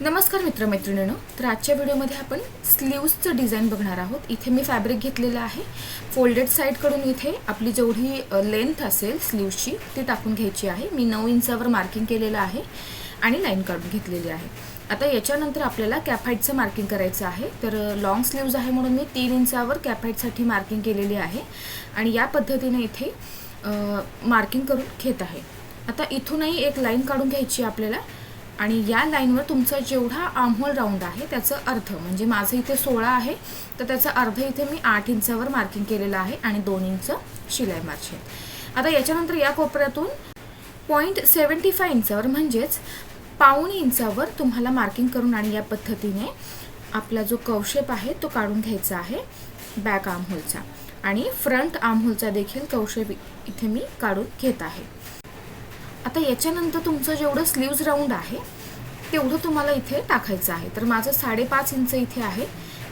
नमस्कार मित्रमैत्रिणींनो. तर आजच्या व्हिडिओमध्ये आपण स्लीव्सचं डिझाईन बघणार आहोत. इथे मी फॅब्रिक घेतलेलं आहे. फोल्डेड साईडकडून इथे आपली जेवढी लेंथ असेल स्लीव्सची ती टाकून घ्यायची आहे. मी नऊ इंचावर मार्किंग केलेलं आहे आणि लाईन काढून घेतलेली आहे. आता याच्यानंतर आपल्याला कॅफाईटचं मार्किंग करायचं आहे. तर लॉंग स्लीव्ज आहे म्हणून मी तीन इंचावर कॅफाईटसाठी मार्किंग केलेली आहे. आणि या पद्धतीने इथे मार्किंग करून घेत आहे. आता इथूनही एक लाईन काढून घ्यायची आपल्याला. आणि या लाईनवर तुमचा जेवढा आमहोल राऊंड आहे त्याचं अर्ध म्हणजे माझं इथे सोळा आहे तर त्याचा अर्ध इथे मी आठ इंचावर मार्किंग केलेलं आहे आणि दोन इंच शिलाई मार्जिन आता याच्यानंतर या कोपऱ्यातून पॉईंट सेवन्टी फाय इंचावर म्हणजेच पाऊण इंचावर तुम्हाला मार्किंग करून आणि या पद्धतीने आपला जो कवशेप आहे तो काढून घ्यायचा आहे बॅक आमहोलचा आणि फ्रंट आमहोलचा देखील कवशेप इथे मी काढून घेत आहे. आता याच्यानंतर तुमचं जेवढं स्लीव्ज राऊंड आहे तेवढं तुम्हाला इथे टाकायचं आहे. तर माझं साडेपाच इंच इथे आहे.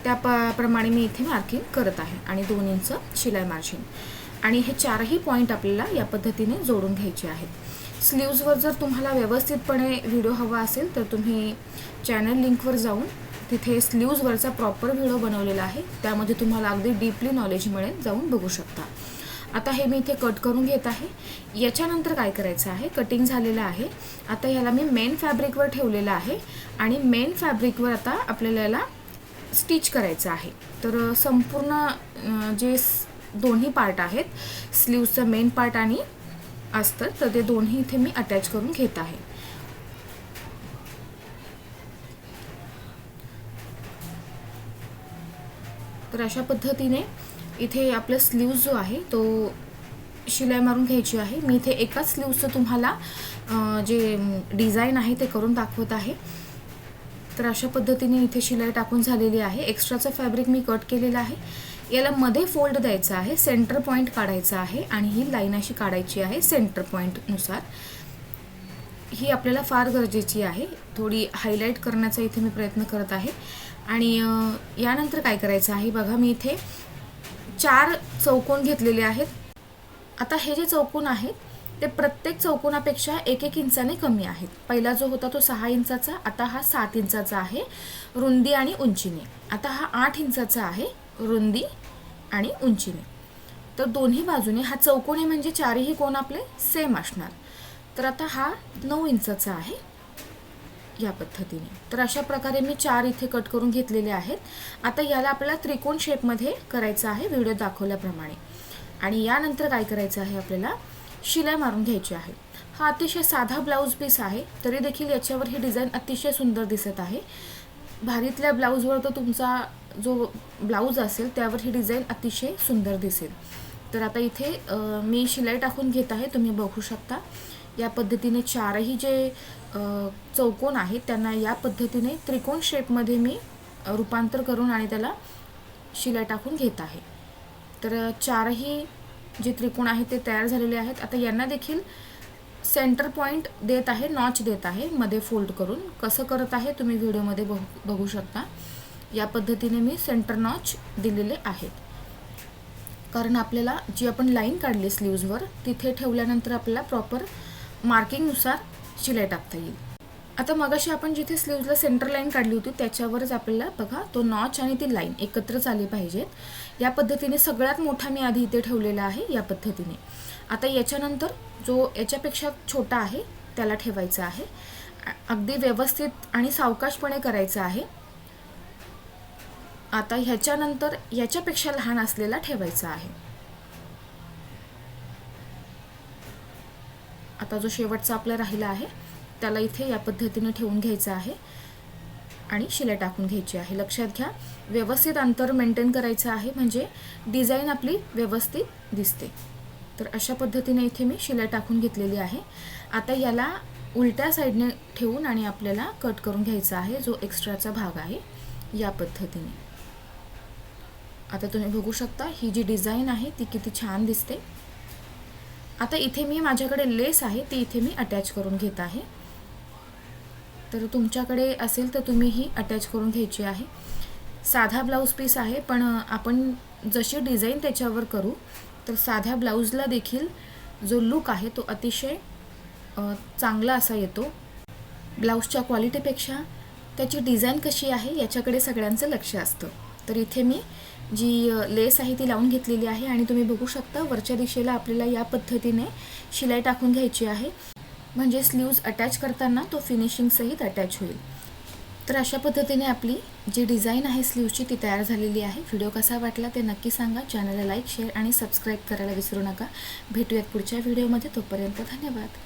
त्या प प्रमाणे मी इथे मार्किंग करत आहे आणि दोन इंच शिलाई मार्जिन आणि हे चारही पॉईंट आपल्याला या पद्धतीने जोडून घ्यायचे आहेत. स्लीव्जवर जर तुम्हाला व्यवस्थितपणे व्हिडिओ हवा असेल तर तुम्ही चॅनल लिंकवर जाऊन तिथे स्लीव्जवरचा प्रॉपर व्हिडिओ बनवलेला आहे. त्यामध्ये तुम्हाला अगदी डीपली नॉलेज मिळेल जाऊन बघू शकता. आता हे मी इथे कट करून घेत आहे. याच्यानंतर काय करायचं आहे? कटिंग झालेलं आहे. आता ह्याला मी मेन फॅब्रिकवर ठेवलेलं आहे. आणि मेन फॅब्रिकवर आता आपल्याला याला स्टिच करायचं आहे. तर संपूर्ण जे दोन्ही पार्ट आहेत स्लीवचं मेन पार्ट आणि असतं तर ते दोन्ही इथे मी अटॅच करून घेत आहे. तर अशा पद्धतीने इथे आपला स्लीव्ज जो आहे तो शिलाई मारून घ्यायची आहे. मी इथे एकाच स्लीव्जचं तुम्हाला जे डिझाईन आहे ते करून दाखवत आहे. तर अशा पद्धतीने इथे शिलाई टाकून झालेली आहे. एक्स्ट्राचं फॅब्रिक मी कट केलेलं आहे. याला मध्ये फोल्ड द्यायचा आहे सेंटर पॉईंट काढायचा आहे आणि ही लाईन अशी काढायची आहे सेंटर पॉईंटनुसार ही आपल्याला फार गरजेची आहे. थोडी हायलाईट करण्याचा इथे मी प्रयत्न करत आहे. आणि यानंतर काय करायचं आहे बघा मी इथे चार चौकोन घेतलेले आहेत. आता हे जे चौकोन आहेत ते प्रत्येक चौकोनापेक्षा एक एक इंचाने कमी आहेत. पहिला जो होता तो सहा इंचाचा आता हा सात इंचाचा आहे रुंदी आणि उंचीने. आता हा आठ इंचाचा आहे रुंदी आणि उंचीने. तर दोन्ही बाजूने हा चौकोनी म्हणजे चारही कोण आपले सेम असणार. तर आता हा नऊ इंचाचा आहे. या पद्धतीने. तर अशा प्रकारे मी चार इथे कट करून घेतलेले आहेत. आता याला आपल्याला त्रिकोण शेपमध्ये करायचं आहे व्हिडिओ दाखवल्याप्रमाणे. आणि यानंतर काय करायचं आहे आपल्याला? शिलाई मारून घ्यायची आहे. हा अतिशय साधा ब्लाऊज पीस आहे. तरी देखील याच्यावर ही डिझाईन अतिशय सुंदर दिसत आहे. भारीतल्या ब्लाऊजवर तर तुमचा जो ब्लाऊज असेल त्यावर ही डिझाईन अतिशय सुंदर दिसेल. तर आता इथे मी शिलाई टाकून घेत आहे. तुम्ही बघू शकता. या पद्धतीने चारही जे चौकोन आहेत त्यांना या पद्धतीने त्रिकोण शेपमध्ये मी रूपांतर करून आणि त्याला शिला टाकून घेत आहे. तर चारही जे त्रिकोण आहेत ते तयार झालेले आहेत. आता यांना देखील सेंटर पॉईंट देत आहे नॉच देत आहे मध्ये फोल्ड करून. कसं करत आहे तुम्ही व्हिडिओमध्ये बघू बघू शकता. या पद्धतीने मी सेंटर नॉच दिलेले आहेत. कारण आपल्याला जी आपण लाईन काढली स्लीव्जवर तिथे ठेवल्यानंतर आपल्याला प्रॉपर मार्किंगनुसार शिलाई टाकता येईल आता मगाशी आपण जिथे स्लीव्जला सेंटर लाईन काढली होती त्याच्यावरच आपल्याला बघा तो नॉच आणि ती लाईन एकत्रच आली पाहिजेत. या पद्धतीने सगळ्यात मोठा मी आधी इथे ठेवलेला आहे या पद्धतीने. आता याच्यानंतर जो याच्यापेक्षा छोटा आहे त्याला ठेवायचा आहे. अगदी व्यवस्थित आणि सावकाशपणे करायचं आहे. आता ह्याच्यानंतर याच्यापेक्षा लहान असलेला ठेवायचा आहे. आता जो शेवटचा आपला राहिला आहे त्याला इथे या पद्धतीने ठेवून घ्यायचा आहे आणि शिलाई टाकून घ्यायची आहे. लक्षात घ्या व्यवस्थित अंतर मेंटेन करायचं आहे म्हणजे डिझाईन आपली व्यवस्थित दिसते. तर अशा पद्धतीने इथे मी शिलाई टाकून घेतलेली आहे. आता याला उलट्या साईडने ठेवून आणि आपल्याला कट करून घ्यायचा आहे जो एक्स्ट्राचा भाग आहे या पद्धतीने. आता तुम्ही बघू शकता ही जी डिझाईन आहे ती किती छान दिसते. आता इथे मी माझ्याकडे लेस आहे ती इथे मी अटॅच करून घेत आहे. तर तुमच्याकडे असेल तर तुम्ही ही अटॅच करून घ्यायची आहे. साधा ब्लाऊज पीस आहे पण आपण जशी डिझाईन त्याच्यावर करू तर साध्या ब्लाऊजला देखील जो लुक आहे तो अतिशय चांगला असा येतो. ब्लाऊजच्या क्वालिटीपेक्षा त्याची डिझाईन कशी आहे याच्याकडे सगळ्यांचं लक्ष असतं. तर इथे मी जी लेस आहे ती लावून घेतलेली आहे आणि तुम्ही बघू शकता वरच्या दिशेला आपल्याला या पद्धतीने शिलाई टाकून घ्यायची आहे. म्हणजे स्लीव्ज अटॅच करताना तो फिनिशिंगसहित अटॅच होईल. तर अशा पद्धतीने आपली जी डिझाईन आहे स्लीवची ती तयार झालेली आहे. व्हिडिओ कसा वाटला ते नक्की सांगा. चॅनलला लाईक शेअर आणि सबस्क्राईब करायला विसरू नका. भेटूयात पुढच्या व्हिडिओमध्ये तोपर्यंत धन्यवाद.